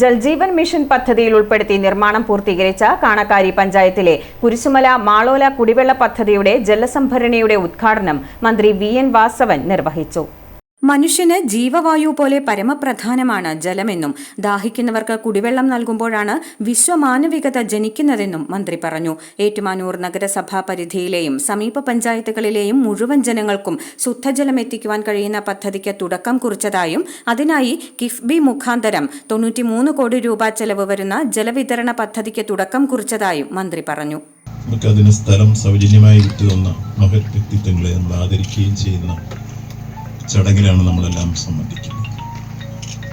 Jal Jeevan mission പദ്ധതിയിൽ ഉൾപ്പെടുത്തി നിർമ്മാണം പൂർത്തീകരിച്ച കാണക്കാരി പഞ്ചായത്തിലെ കുരിശുമല മാളോല കുടിവെള്ള പദ്ധതിയുടെ ജലസംഭരണിയുടെ ഉദ്ഘാടനം മന്ത്രി വി എൻ വാസവൻ നിർവഹിച്ചു. മനുഷ്യന് ജീവവായു പോലെ പരമപ്രധാനമാണ് ജലമെന്നും ദാഹിക്കുന്നവർക്ക് കുടിവെള്ളം നൽകുമ്പോഴാണ് വിശ്വമാനവികത ജനിക്കുന്നതെന്നും മന്ത്രി പറഞ്ഞു. ഏറ്റുമാനൂർ നഗരസഭാ പരിധിയിലെയും സമീപ പഞ്ചായത്തുകളിലെയും മുഴുവൻ ജനങ്ങൾക്കും ശുദ്ധജലം എത്തിക്കുവാൻ കഴിയുന്ന പദ്ധതിക്ക് തുടക്കം കുറിച്ചതായും അതിനായി കിഫ്ബി മുഖാന്തരം തൊണ്ണൂറ്റിമൂന്ന് കോടി രൂപ ചെലവ് വരുന്ന ജലവിതരണ പദ്ധതിക്ക് തുടക്കം കുറിച്ചതായും മന്ത്രി പറഞ്ഞു. നമുക്കതിന് സ്ഥലം സൗജന്യമായി വിട്ടു തന്ന മഹത് വ്യക്തിത്വങ്ങളെ നമ്മൾ ആദരിക്കുകയും ചെയ്യുന്ന ചടങ്ങിലാണ് നമ്മളെല്ലാം സംബന്ധിക്കുന്നത്.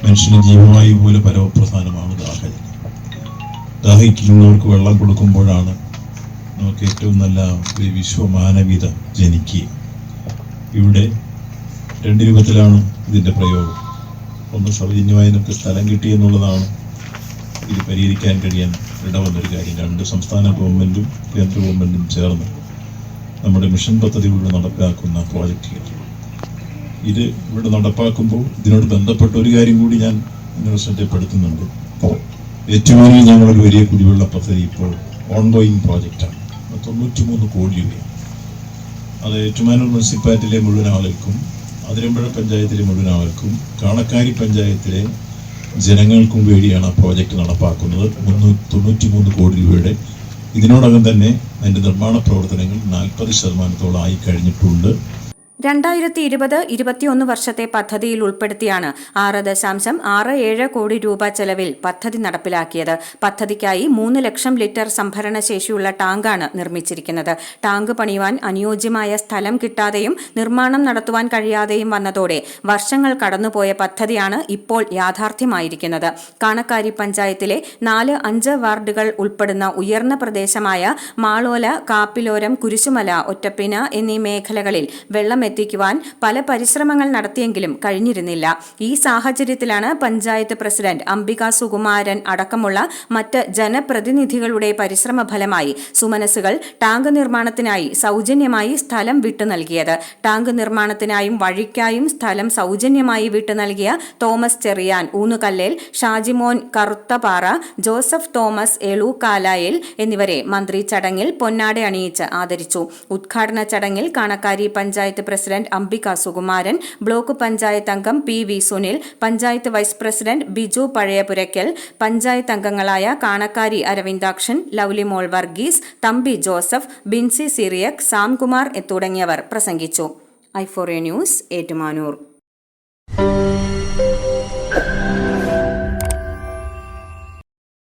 മനുഷ്യന് ജീവവായു പോലെ പരമപ്രധാനമാണ് ദാഹജലം ദാഹിക്കുന്നവർക്ക് വെള്ളം കൊടുക്കുമ്പോഴാണ് നമുക്ക് ഏറ്റവും നല്ല ഒരു വിശ്വമാനവിത ജനിക്കുക. ഇവിടെ രണ്ട് രൂപത്തിലാണ് ഇതിന്റെ പ്രയോഗം. ഒന്ന് സൗജന്യമായി നമുക്ക് സ്ഥലം കിട്ടി എന്നുള്ളതാണ് ഇത് പരിഹരിക്കാൻ കഴിയാൻ ഇടവന്നൊരു കാര്യം. രണ്ട് സംസ്ഥാന ഗവൺമെന്റും കേന്ദ്ര ഗവൺമെന്റും ചേർന്ന് നമ്മുടെ മിഷൻ പദ്ധതികളിലൂടെ നടപ്പാക്കുന്ന പ്രോജക്റ്റുകൾ. ഇത് ഇവിടെ നടപ്പാക്കുമ്പോൾ ഇതിനോട് ബന്ധപ്പെട്ട ഒരു കാര്യം കൂടി ഞാൻ നിങ്ങളെ ശ്രദ്ധപ്പെടുത്തുന്നുണ്ട്. ഏറ്റുമാനിൽ ഞങ്ങളൊരു വലിയ കുടിവെള്ള പദ്ധതി ഇപ്പോൾ ഓൺഗോയിങ് പ്രോജക്റ്റാണ് തൊണ്ണൂറ്റി മൂന്ന് കോടി രൂപയാണ്. അത് ഏറ്റുമാനൂർ മുനിസിപ്പാലിറ്റിയിലെ മുഴുവൻ ആളുകൾക്കും അതിരമ്പുഴ പഞ്ചായത്തിലെ മുഴുവൻ ആളുകൾക്കും കാണക്കാരി പഞ്ചായത്തിലെ ജനങ്ങൾക്കും വേണ്ടിയാണ് ആ പ്രോജക്റ്റ് നടപ്പാക്കുന്നത്. തൊണ്ണൂറ്റി മൂന്ന് കോടി രൂപയുടെ. ഇതിനോടകം തന്നെ അതിന്റെ നിർമ്മാണ പ്രവർത്തനങ്ങൾ നാൽപ്പത് ശതമാനത്തോളം ആയി കഴിഞ്ഞിട്ടുണ്ട്. രണ്ടായിരത്തി ഇരുപത് ഇരുപത്തിയൊന്ന് വർഷത്തെ പദ്ധതിയിൽ ഉൾപ്പെടുത്തിയാണ് ആറ് ദശാംശം ആറ് ഏഴ് കോടി രൂപ ചെലവിൽ പദ്ധതി നടപ്പിലാക്കിയത്. പദ്ധതിക്കായി മൂന്ന് ലക്ഷം ലിറ്റർ സംഭരണ ശേഷിയുള്ള ടാങ്കാണ് നിർമ്മിച്ചിരിക്കുന്നത്. ടാങ്ക് പണിയുവാൻ അനുയോജ്യമായ സ്ഥലം കിട്ടാതെയും നിർമ്മാണം നടത്തുവാൻ കഴിയാതെയും വന്നതോടെ വർഷങ്ങൾ കടന്നുപോയ പദ്ധതിയാണ് ഇപ്പോൾ യാഥാർത്ഥ്യമായിരിക്കുന്നത്. കാണക്കാരി പഞ്ചായത്തിലെ നാല് അഞ്ച് വാർഡുകൾ ഉൾപ്പെടുന്ന ഉയർന്ന പ്രദേശമായ മാളോല കാപ്പിലോരം കുരിശുമല ഒറ്റപ്പിന എന്നീ മേഖലകളിൽ വെള്ളം എത്തിക്കുവാൻ പല പരിശ്രമങ്ങൾ നടത്തിയെങ്കിലും കഴിഞ്ഞിരുന്നില്ല. ഈ സാഹചര്യത്തിലാണ് പഞ്ചായത്ത് പ്രസിഡന്റ് അംബിക സുകുമാരൻ അടക്കമുള്ള മറ്റ് ജനപ്രതിനിധികളുടെ പരിശ്രമ ഫലമായി സുമനസുകൾ ടാങ്ക് നിർമ്മാണത്തിനായി സൗജന്യമായി സ്ഥലം വിട്ടു നൽകിയത്. ടാങ്ക് നിർമ്മാണത്തിനായും വഴിക്കായും സ്ഥലം സൗജന്യമായി വിട്ടു നൽകിയ തോമസ് ചെറിയാൻ ഊന്നുകല്ലേൽ ഷാജിമോൻ കറുത്തപാറ ജോസഫ് തോമസ് എളൂക്കാലായിൽ എന്നിവരെ മന്ത്രി ചടങ്ങിൽ പൊന്നാട അണിയിച്ച് ആദരിച്ചു. ഉദ്ഘാടന ചടങ്ങിൽ കാണക്കാരി പഞ്ചായത്ത് പ്രസിഡന്റ് അംബിക സുകുമാരൻ ബ്ലോക്ക് പഞ്ചായത്ത് അംഗം P V Sunil panchayat vice president Biju Pazhayapurackal panchayat അംഗങ്ങളായ കാണക്കാരി അരവിന്ദാക്ഷൻ ലൗലിമോൾ വർഗീസ് തമ്പി ജോസഫ് ബിൻസി സിറിയക് സാംകുമാർ തുടങ്ങിയവർ പ്രസംഗിച്ചു. ഐ ഐഫോറിയ ന്യൂസ് ഏറ്റുമാനൂർ.